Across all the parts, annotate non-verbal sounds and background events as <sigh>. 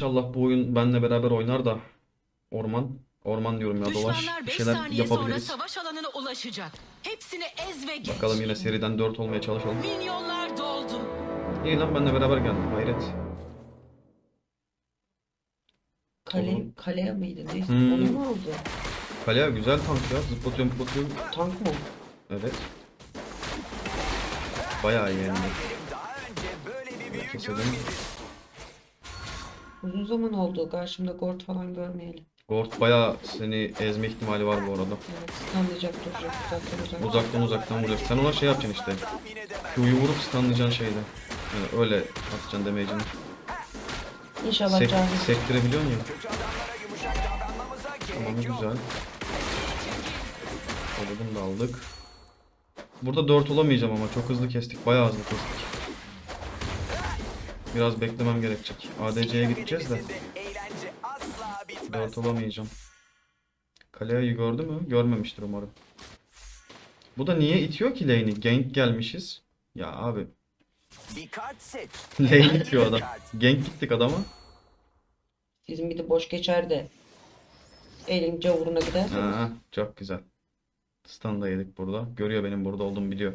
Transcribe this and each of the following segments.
İnşallah bu oyun benle beraber oynar da orman. Orman diyorum ya dolaş. Düşmanlar Bir 5 şeyler saniye sonra yapabiliriz. savaş alanına ulaşacak. Hepsini ez ve geç. Bakalım yine seriden 4 olmaya çalışalım. Minyonlar doldu. İyi lan benle beraber geldim. Hayret. Kale, Tamam. kaleye miydi? Neyse. Hmm. Onu mu oldu? Kale güzel tank ya. Zıplatıyor zıplatıyor. Tank mı? Evet. Bayağı iyi yani. Keselim. Uzun zaman oldu. Karşımda gord falan görmeyelim. Gord bayağı seni ezme ihtimali var bu arada. Evet, stunlayacak duracak. Uzaktan uzak. Uzaktan uzaktan vuruyor. Sen ona şey yapacaksın işte. Q'yu vurup stunlayacaksın şeyde. Yani öyle atacaksın damage'ini. İnşallah Sek adamlara yumuşak davranmamıza Tamam güzel. Onu da aldık. Burada 4 olamayacağım ama çok hızlı kestik. Bayağı hızlı kestik. Biraz beklemem gerekecek. ADC'ye gideceğiz de. 4 olamayacağım. Kalea'yı gördü mü? Görmemiştir umarım. Bu da niye itiyor ki lane'i? Gank gelmişiz. Ya abi. Bir kart seç. <laughs> Lane itiyor adam. Gank gittik adama. Sizin bir de boş geçer de. Elince uğruna giderseniz. Ha, çok güzel. Stun da yedik burada. Görüyor benim burada olduğumu biliyor.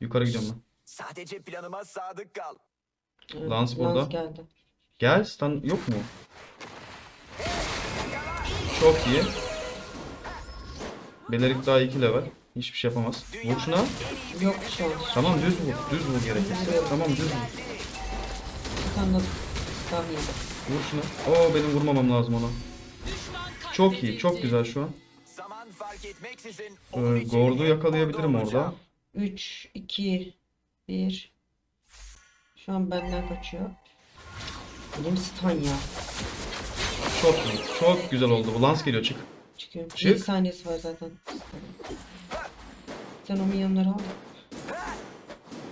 Yukarı gidiyorum ben. Sadece planıma sadık kal. Evet, Lance burada. geldi. Gel stun yok mu? Çok iyi. Belerik daha 2 level. Hiçbir şey yapamaz. Vur şuna. Yok şu an. Tamam düz vur. Düz vur gerekirse. Tamam düz vur. Anladım. Tamam yedi. Vur şuna. Oo benim vurmamam lazım ona. Çok iyi. Çok güzel şu an. Zaman fark etmeksizin Ee, Gord'u yakalayabilirim orada orada. olacağım. 3, 2, 1. Şu an benden kaçıyor. Elim stun ya. Çok iyi. Çok güzel oldu. Bu Lance geliyor çık. Çıkıyorum. Çık. 1 saniyesi var zaten. Sen o milyonları al.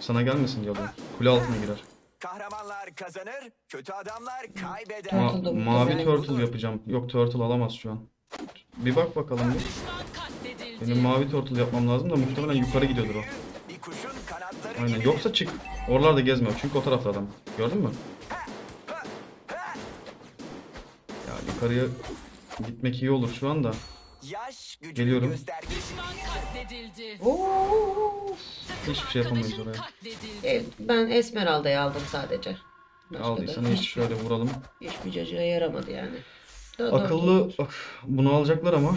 Sana gelmesin diyor bu. Kule altına girer. Kahramanlar kazanır, kötü adamlar kaybeder. Ma- Turtle da bu mavi turtle yapacağım. Yok turtle alamaz şu an. Bir bak bakalım bir. Benim mavi turtle yapmam lazım da muhtemelen yukarı gidiyordur o. Aynen. Yoksa çık. Oralarda gezmiyor. Çünkü o tarafta adam. Gördün mü? Ya yukarıya gitmek iyi olur şu anda. Yaş Geliyorum. Oo. Hiçbir şey yapamayız oraya. E, ben Esmeralda'yı aldım sadece. Başka Aldıysan da hiç şöyle vuralım. hiçbir cacığa yaramadı yani. Daha dört Akıllı of, bunu alacaklar ama.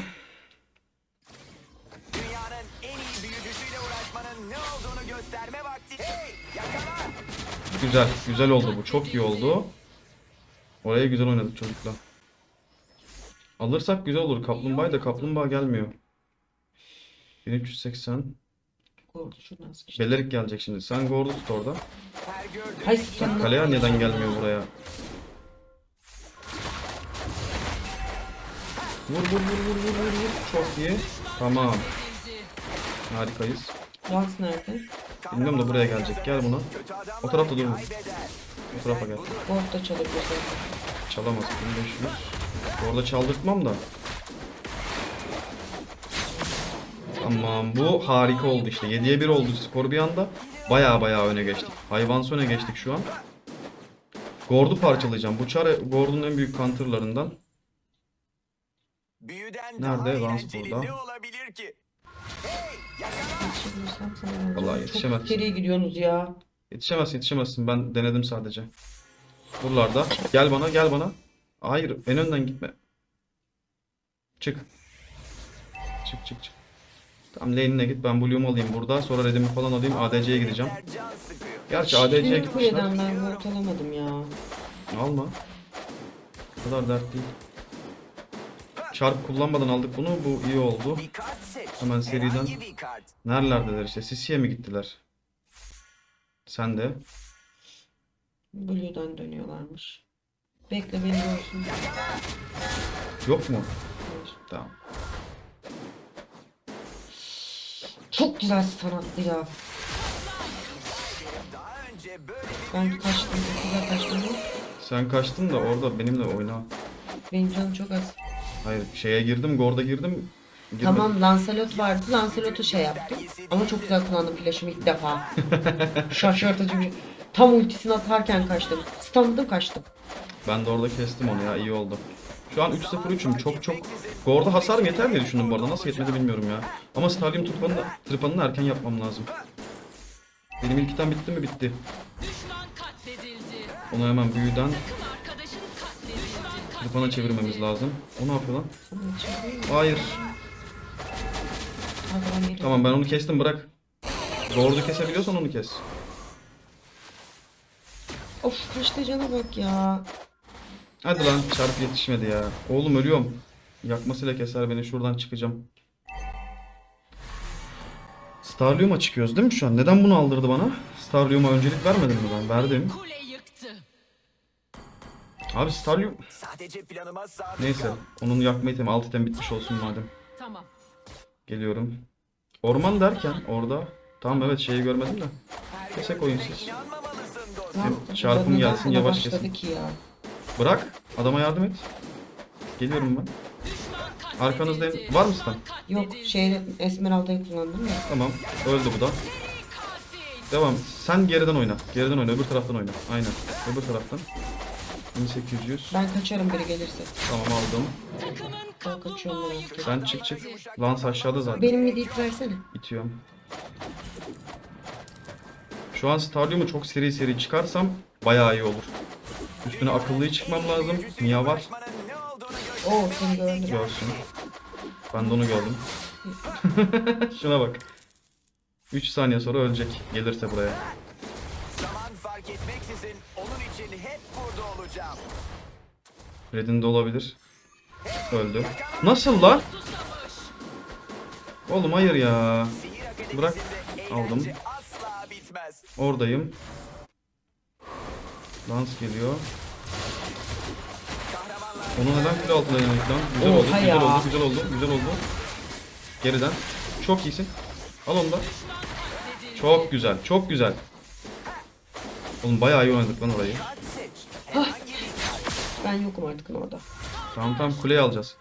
Güzel. Güzel oldu bu. Çok iyi oldu. Oraya güzel oynadık çocuklar. Alırsak güzel olur. Kaplumbağayı da kaplumbağa gelmiyor. 1380. Oldu şuradan sıkıştı. Belerik gelecek şimdi. Sen Gord'u tut orada. Hay sen- Kaleye neden gelmiyor buraya? Vur vur vur vur vur vur vur. Çok iyi. Tamam. Harikayız. Lance nerede? Bilmiyorum da buraya gelecek. Gel buna. O tarafta durma. Bu tarafa gel. Gord da çalabilir zaten. Çalamaz. 1500. Orada çaldırtmam da. Tamam bu harika oldu işte. 7'ye 1 oldu skor bir anda. Baya baya öne geçtik. Hayvansı öne geçtik şu an. Gord'u parçalayacağım. Bu çare Gord'un en büyük counterlarından. Büyüden daha Nerede? Eğlenceli burada. Yetişebilirsem sana. Vallahi Çok yetişemezsin. geriye gidiyorsunuz ya. Yetişemezsin yetişemezsin. Ben denedim sadece. Buralarda. Gel bana gel bana. Hayır en önden gitme. Çık. Çık çık çık. Tamam lane'ine git. Ben Blue'umu alayım burada. Sonra redimi falan alayım. ADC'ye gideceğim. Gerçi ADC'ye Hiçbir gitmişler. kuleden ben gord alamadım ya. Alma. O kadar dert değil. Çarp kullanmadan aldık bunu. Bu iyi oldu. Hemen seriden. Nerelerdeler işte? Sisi'ye mi gittiler? Sen de. Blue'dan dönüyorlarmış. Bekle beni görsün. Yok mu? Hayır. Tamam. Çok güzel ya. Önce böyle bir Ben kaçtım. Güzel kaçtım. Sen kaçtın da orada benimle oyna. Benim canım çok az. Hayır şeye girdim. Gord'a girdim. Girmedim. Tamam Lancelot vardı. Lancelot'u şey yaptım. Ama çok güzel kullandım flash'ımı ilk defa. <laughs> Şaşırtıcı bir Tam ultisini atarken kaçtım. Stunladım kaçtım. Ben de orada kestim onu ya iyi oldu. Şu an 3-0-3'üm çok çok. Gorda hasarım yeter diye düşündüm bu arada. Nasıl yetmedi bilmiyorum ya. Ama Stadium tırpanını, tırpanını erken yapmam lazım. Benim ilk item bitti mi? Bitti. Düşman katledildi. Onu hemen büyüden tırpana çevirmemiz lazım. O ne yapıyor lan? Hayır. Tamam ben onu kestim bırak. Gordu kesebiliyorsan onu kes. Of kaçta cana bak ya. Hadi lan çarp yetişmedi ya. Oğlum ölüyorum. Yakmasıyla keser beni şuradan çıkacağım. Starlium'a çıkıyoruz değil mi şu an? Neden bunu aldırdı bana? Starlium'a öncelik vermedim mi ben? Verdim. Abi Starlium... Sadece planıma sadık Neyse. Onun yakma itemi, alt item bitmiş olsun madem. Tamam. Geliyorum. Orman derken orada... Tamam evet şeyi görmedim de. Kesek Ne dostum. yaptı? çarpım gelsin, yavaş kesin. ki ya. Bırak. Adama yardım et. Geliyorum ben. Arkanızdayım. Var mısın? Yok şeyde Esmeralda'yı kullandım ya. Tamam. Öldü bu da. Devam. Sen geriden oyna. Geriden oyna. Öbür taraftan oyna. Aynen. Öbür taraftan. 1800. Ben kaçarım biri gelirse. Tamam aldım. Ben kaçıyorum merak yıktı. Sen çık çık. Lance aşağıda zaten. Benim midi ip versene. İtiyorum. Şu an Stadium'u çok seri seri çıkarsam bayağı iyi olur. Üstüne akıllıyı çıkmam lazım. Mia var. Oo seni gördüm. Görsün. Ben de onu gördüm. <laughs> Şuna bak. 3 saniye sonra ölecek. Gelirse buraya. Red'in de olabilir. Öldü. Nasıl lan? Oğlum hayır ya. Bırak. Aldım. Oradayım. Lance geliyor. Onu neden kule altına yönelik lan? Güzel oldu, güzel oldu, güzel oldu, güzel oldu. Geriden. Çok iyisin. Al onu da. Çok güzel, çok güzel. Oğlum bayağı iyi oynadık lan orayı. Ben yokum artık orada. Tamam tamam kuleyi alacağız.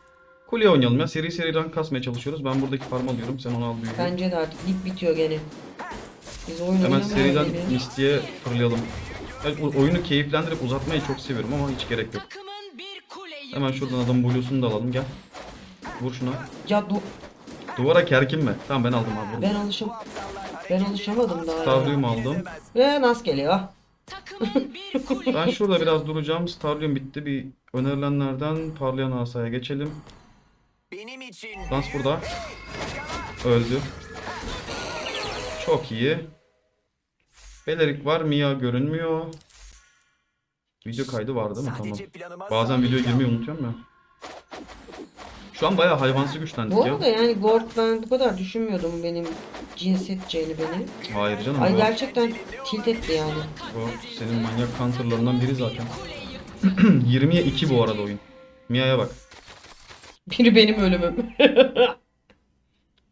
Kuleye oynayalım ya. Seri seri rank kasmaya çalışıyoruz. Ben buradaki farmı alıyorum. Sen onu al büyüğü. Bence de artık lig bitiyor gene. Biz oyun Hemen seriden. Misty'ye fırlayalım. O- oyunu keyiflendirip uzatmayı çok seviyorum ama hiç gerek yok. Hemen şuradan adamın blues'unu da alalım. Gel. Vur şuna. Ya du- Duvara kerkinme. Tamam ben aldım abi. ben Vurdum. alışım ben alışamadım daha. ya. Starlium aldım. Ve nasıl geliyor? Ben şurada biraz duracağım. Starlium bitti. Bir önerilenlerden parlayan asaya geçelim. Benim için Lance burada. Öldü. Çok iyi. Belerik var. Mia görünmüyor. Video kaydı var değil mi? Tamam. Bazen kal. girmeyi unutuyorum ya. Şu an bayağı hayvansı güçlendik Bu ya. arada yani Gord ben bu kadar düşünmüyordum benim cins edeceğini beni. Hayır canım. Ay bu- gerçekten tilt etti yani. Bu senin manyak counterlarından biri zaten. kule yıktı. 20'ye 2 bu arada oyun. Mia'ya bak. Biri benim ölümüm. <laughs>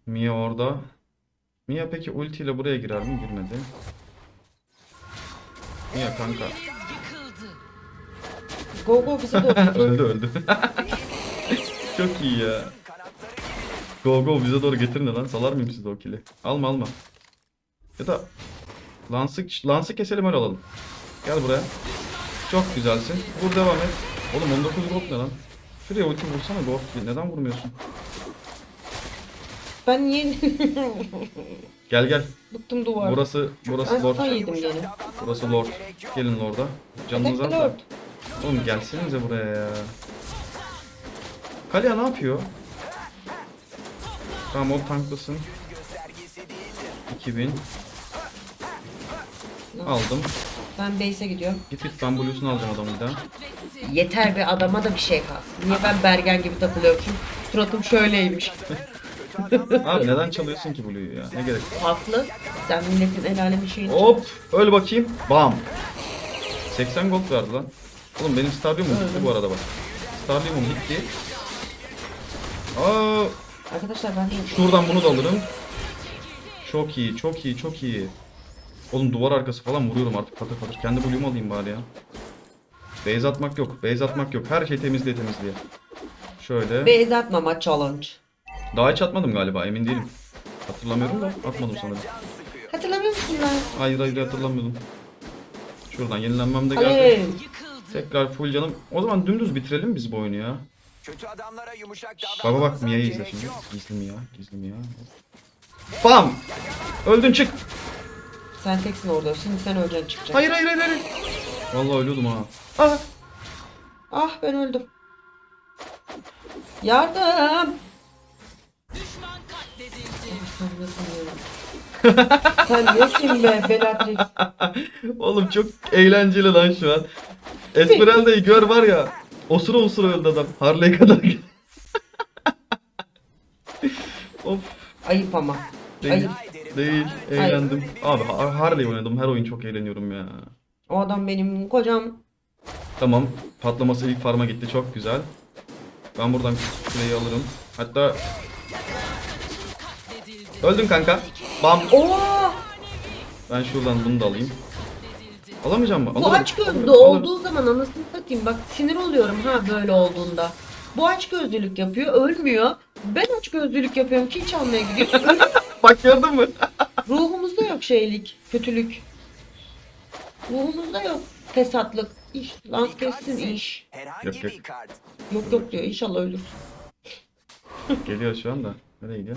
Mia orada. Mia peki ultiyle buraya girer mi? Girmedi. Mia kanka. Go go bize doğru. <laughs> öldü öldü. <laughs> Çok iyi ya. Go go bize doğru getirin de lan. Salar mıyım size o kili? Alma alma. Ya da Lance'ı Lance'ı keselim öyle alalım. Gel buraya. Çok güzelsin. Vur devam et. Oğlum 19 gold ne lan? Şuraya ulti vursana gold. Neden vurmuyorsun? ben niye <laughs> Gel gel. bıktım duvar. Burası burası Ben lord. yedim gene. Burası lord. Gelin lorda. Canınız lord. Oğlum gelsenize buraya ya. Kalia ne yapıyor? Tamam o değildir. 2000. Aldım. Ben base'e gidiyorum. Git git ben blues'unu alacağım adamın bir daha. Yeter be adama da bir şey kalsın. Niye ben Bergen gibi takılıyorum? Çünkü suratım şöyleymiş. <laughs> Abi neden çalıyorsun ki blue'yu ya? Ne gerek var? Haklı. Sen milletin el alemin şeyini Hop! Öl bakayım. Bam! 80 gold verdi lan. Oğlum benim stadyumum bitti bu arada bak. Stadyumum bitti. Aa, Arkadaşlar ben de şuradan bunu da alırım. Çok iyi, çok iyi, çok iyi. Oğlum duvar arkası falan vuruyorum artık patır patır. Kendi blue'umu alayım bari ya. Base atmak yok, base atmak yok. Her şey temizliğe temizliğe. Şöyle. base atmama challenge. Daha hiç atmadım galiba, emin değilim. Hatırlamıyorum da atmadım sanırım. Hatırlamıyor musun lan? Hayır hayır hatırlamıyordum. Şuradan yenilenmem de geldi. Tekrar full canım. O zaman dümdüz bitirelim biz bu oyunu ya. Kötü adamlara yumuşak Baba bak Mia'yı izle şimdi. Gizli Mia. Gizli Mia. Bam! Öldün çık. Sen teksin orada. Şimdi sen öleceksin çıkacaksın. Hayır hayır hayır. hayır. Vallahi ölüyordum ha. Ah! Ah ben öldüm. Yardım. Sen nesin ya? Sen nesin be Bellatrix? Oğlum çok eğlenceli lan şu an. Esmeralda'yı gör var ya. Osura osura öldü adam. Harley'e kadar. of. Ayıp ama. Değil. Ayıp. Değil. Eğlendim. Abi Har- Harley oynadım. Her oyun çok eğleniyorum ya. O adam benim kocam. Tamam. Patlaması ilk farma gitti. Çok güzel. Ben buradan küreyi alırım. Hatta öldün kanka. Bam. Oo! Ben şuradan bunu da alayım. Alamayacağım mı? Bu Alırım. aç gözlü olduğu zaman anasını satayım. Bak sinir oluyorum ha böyle olduğunda. Bu aç gözlülük yapıyor, ölmüyor. Ben aç gözlülük yapıyorum, ki hiç almaya gidiyorum. Bak gördün mü? Ruhumuzda yok şeylik, kötülük. Ruhumuzda yok fesatlık. İş, lans kessin iş. Yok, yok. bir kart. Yok yok diyor, inşallah ölür. Geliyor şu anda. Nereye gidiyor?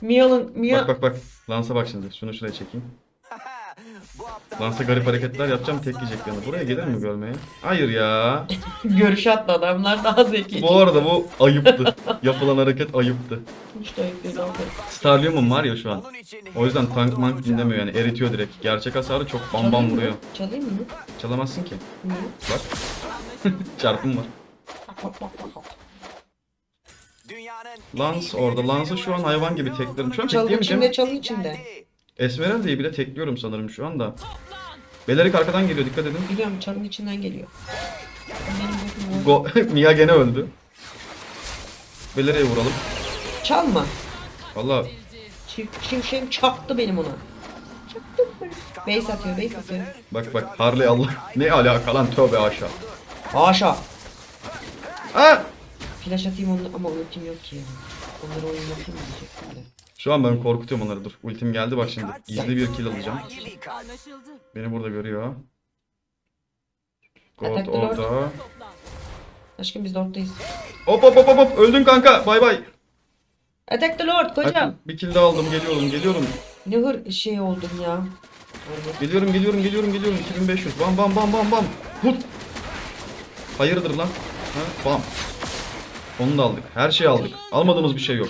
Mia'nın, Mia... Bak bak bak. Lansa bak şimdi. Şunu şuraya çekeyim. Lansa garip hareketler yapacağım. Tek yiyecek yanı. Buraya gelir mi görmeye? Hayır ya. <laughs> Görüş atlı adamlar daha zeki. Bu arada bu ayıptı. Yapılan hareket ayıptı. Hiç de ayıp değil abi. Var ya şu an. O yüzden tank mank dinlemiyor yani. Eritiyor direkt. Gerçek hasarı çok bam bam Çalayım mı? vuruyor. Çalayım mı? Çalamazsın ki. Niye? Bak. <laughs> Çarpım var. İyi orada. Lans'ı şu an hayvan gibi teklerim. Şu an tekleyemeyeceğim. içinde, çalın içinde. Esmeralda'yı bile tekliyorum sanırım şu anda. Belerik arkadan geliyor dikkat edin. Biliyorum çalın içinden geliyor. Benim bokum var. Go <laughs> Mia gene öldü. Beleri'ye vuralım. Çalma. Valla çivşem çaktı benim ona. Base atıyor, base atıyor. bak bak Harley Allah. Ne alaka lan tövbe aşağı. Haşa. Aa! Flash atayım onu ama ultim yok ki ya. Onları oyun yapayım diyecektim de. Şu an ben korkutuyorum onları dur. Ultim geldi bak şimdi. Gizli bir kill alacağım. Beni burada görüyor. God orada. Aşkım biz dörtteyiz. Hop hop hop hop hop öldün kanka. Bay bay. Attack the Lord kocam. Bir kill daha aldım. Geliyorum geliyorum. Ne hır şey oldum ya. Geliyorum geliyorum geliyorum geliyorum. 2500. Bam bam bam bam bam. Hut. Hayırdır lan? Ha? Bam. Onu da aldık. Her şeyi aldık. Almadığımız bir şey yok.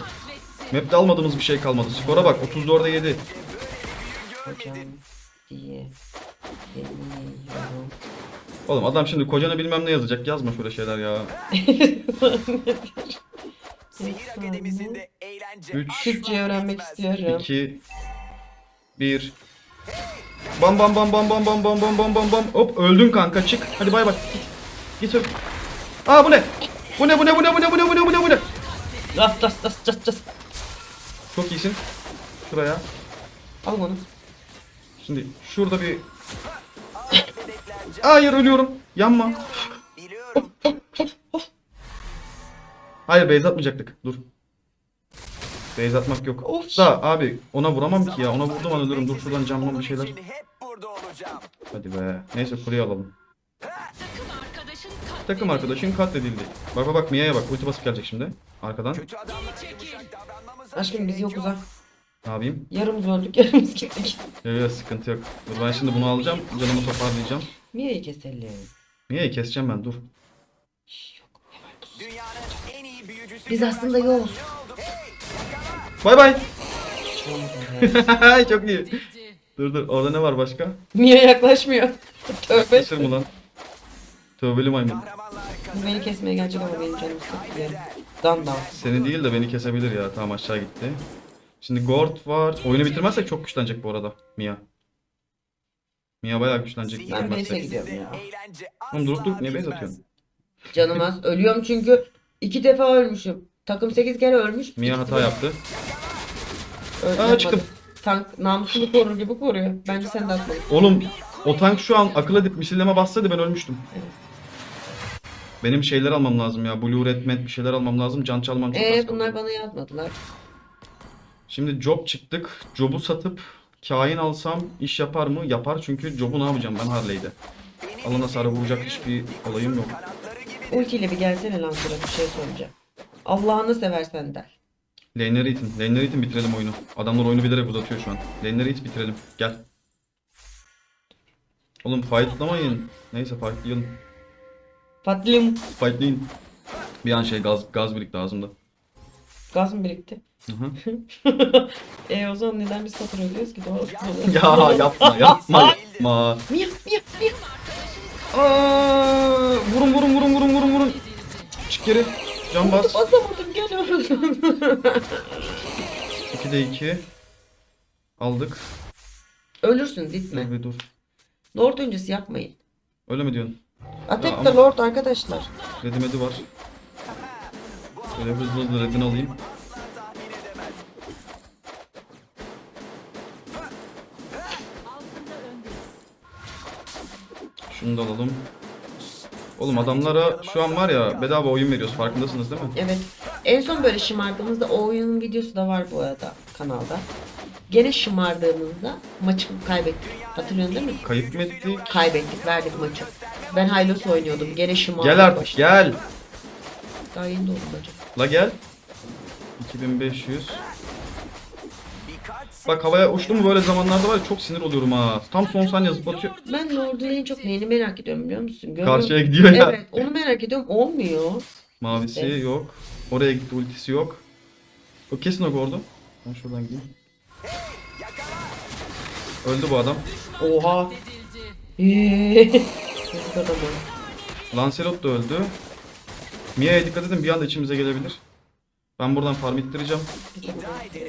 Map'te almadığımız bir şey kalmadı. Skora bak 34'e 7. Kocam diye demiyorum. Oğlum adam şimdi kocana bilmem ne yazacak. Yazma şöyle şeyler ya. <laughs> Sihir Akademisi'nde eğlence Üç. asla Türkçe öğrenmek istiyorum. 2 1 Bam bam bam bam bam bam bam bam bam bam bam. Hop öldün kanka çık. Hadi bay bay. Git. Git öl. Aa bu ne? Bu ne bu ne bu ne bu ne bu ne bu ne bu ne bu ne? Ras ras ras ras ras. Çok iyisin. Şuraya. Al onu. Şimdi şurada bir Hayır ölüyorum. Yanma. biliyorum. Hayır base atmayacaktık. Dur. Base atmak yok. Of. Da abi ona vuramam ki ya. Ona vurdum an ölürüm. Dur şuradan camdan bir şeyler. Hadi be. Neyse kuruyu alalım. Takım arkadaşın katledildi. Takım arkadaşın katledildi. Bak bak bak Mia'ya bak. Ulti basıp gelecek şimdi. Arkadan. Aşkım biz yokuz yok. ha. Ne yapayım? Yarımız öldük, yarımız gittik. Yok yok sıkıntı yok. Dur ben şimdi bunu alacağım. Canımı toparlayacağım. Mia'yı keselim. Mia'yı keseceğim ben dur. Şş, Yok. Biz aslında yakala. Bay bay. <laughs> Çok iyi. Dur dur orada ne var başka? Mia yaklaşmıyor. Tövbe. Yaklaşır mı lan? Tövbeli maymun. Bu beni kesmeye gelecek ama benim canım sıkılıyor. Dan dan. Seni değil de beni kesebilir ya. Tamam aşağı gitti. Şimdi Gord var. Oyunu bitirmezsek çok güçlenecek bu arada Mia. Mia bayağı güçlenecek. Ben bitirmezsek. base'e gidiyorum ya. Oğlum durup durup niye base atıyorsun? Canım az. Ölüyorum çünkü iki defa ölmüşüm. Takım 8 kere ölmüş. Mia hata yaptı. öldü- Aa, çıktım. Tank namusunu korur gibi koruyor. Bence sen de atmalısın. Oğlum o tank şu an akıl edip misilleme bassaydı ben ölmüştüm. Benim şeyler almam lazım ya. Blue Red Mat bir şeyler almam lazım. Can çalmam çok az Ee kaldı. bunlar bana yazmadılar. Şimdi job çıktık. Job'u satıp Kain alsam iş yapar mı? Yapar çünkü Job'u ne yapacağım ben Harley'de. Alana hasarı vuracak hiçbir olayım yok. Ultiyle bir gelsene lan sıra bir şey soracağım. Allah'ını seversen der. Lane'leri itin. Lane'leri itin bitirelim oyunu. Adamlar oyunu bilerek uzatıyor şu an. Lane'leri it bitirelim. Gel. Oğlum fightlamayın. Neyse fightlayalım. Patlayım. Fightlayın. Bir an şey gaz gaz birikti ağzımda. Gaz mı birikti? Hı hı. <laughs> e o zaman neden biz fatura ödüyoruz ki? Doğru. <laughs> ya yapma yapma yapma. Mia mia mia. Aa, vurun vurun vurun vurun vurun vurun. Çık geri. Can bas. Basamadım gel öldüm. 2'de 2. Aldık. Ölürsün gitme. Dur bir dur. Lord öncesi yapmayın. Öyle mi diyorsun? De ama- Lord arkadaşlar. Redimedi var. Böyle hızlı hızlı redini alayım. Şunu da alalım. Oğlum adamlara şu an var ya bedava oyun veriyoruz farkındasınız değil mi? Evet. En son böyle şımardığımızda o oyunun videosu da var bu arada kanalda. Gene şımardığımızda maçı kaybettik. Hatırlıyorsun değil mi? Kayıp mı ettik? Kaybettik, verdik maçı. Ben Hylos oynuyordum. Gene şımardım. Gel artık başladım. gel. Daha yeni doğdum hocam. La gel. 2500. birkaç Bak havaya uçtu mu böyle zamanlarda var ya çok sinir oluyorum ha. Tam son saniye zıplatıyor. Ben Lord'un en çok neyini merak ediyorum biliyor musun? Görüyorum. Karşıya gidiyor ya. Evet, onu merak ediyorum. Olmuyor. Mavisi Evet. yok. Oraya gitti ultisi yok. O kesin o gordu. Ben şuradan gideyim. Öldü bu adam. Oha. <laughs> Lancelot da öldü. Mia'ya dikkat edin bir anda içimize gelebilir. Ben buradan farm ittireceğim.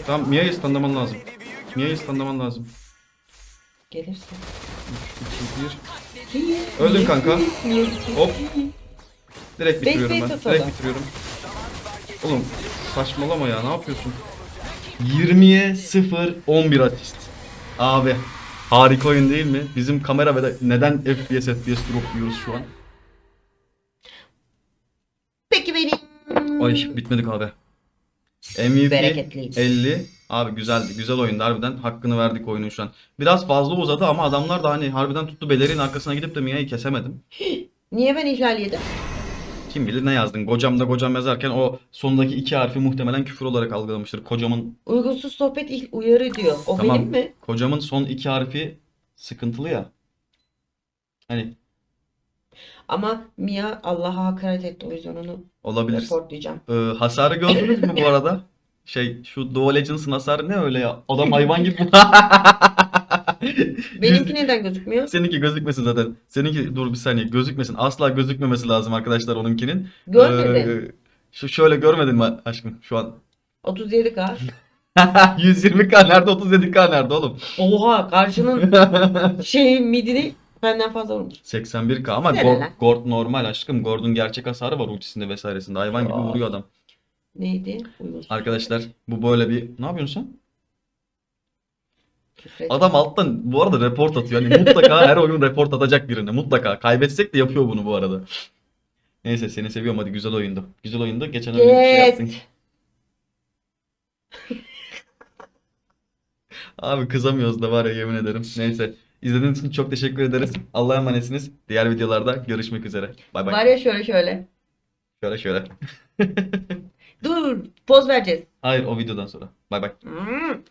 Tamam Mia'yı standlaman lazım. Mia'yı standlaman lazım. Gelirse. 2 1 Öldün kanka. Hop. Direkt bitiriyorum ben. Direkt bitiriyorum. Oğlum saçmalama ya ne yapıyorsun? 20'ye 0 11 asist. Abi harika oyun değil mi? Bizim kamera ve de neden FPS FPS drop yiyoruz şu an? Peki benim. Ay bitmedik abi. MVP Bereketliyim. 50. Abi güzeldi. Güzel oyundu harbiden. Hakkını verdik oyunun şu an. Biraz fazla uzadı ama adamlar da hani harbiden tuttu belerin arkasına gidip de Mia'yı kesemedim. <gasps> Niye ben ihlal yedim? Kim bilir ne yazdın. Kocam da kocam yazarken o sondaki iki harfi muhtemelen küfür olarak algılamıştır. Kocamın Uygunsuz sohbet ihl- uyarı diyor. O Tamam. benim mi? kocamın son iki harfi sıkıntılı ya. Hani Ama Mia Allah'a hakaret etti o yüzden onu olabilir. reportlayacağım. Ee, hasarı gördünüz mü bu <laughs> arada? Şey şu Duo Legends'ın hasarı ne öyle ya? Adam <laughs> hayvan gibi. <laughs> <laughs> Benimki neden gözükmüyor? Seninki gözükmesin zaten. Seninki dur bir saniye gözükmesin. Asla gözükmemesi lazım arkadaşlar onunkinin. Görmedin. Ee, şu şöyle görmedin mi aşkım şu an? 37k. 120k <laughs> nerede 37k nerede oğlum? Oha karşının <laughs> şey midini benden fazla vurmuş. 81k ama Gord. Gord normal aşkım. Gord'un gerçek hasarı var ultisinde vesairesinde. Hayvan gibi Aa. vuruyor adam. Neydi? Uygunsuz. Arkadaşlar bu böyle bir... Ne yapıyorsun sen? Küfret. Adam alttan bu arada report atıyor. Yani mutlaka <laughs> her oyun report atacak birine. Mutlaka. Kaybetsek de yapıyor bunu bu arada. Neyse seni seviyorum hadi güzel oyundu. Güzel oyundu. Geçen öyle bir şey Yes. yaptın. Abi kızamıyoruz da var ya yemin ederim. Neyse. İzlediğiniz için çok teşekkür ederiz. Allah'a emanetsiniz. Diğer videolarda görüşmek üzere. Bay bay. Var ya şöyle şöyle. Şöyle şöyle. Dur poz vereceğiz. Hayır o videodan sonra. Bay bay. Hmm.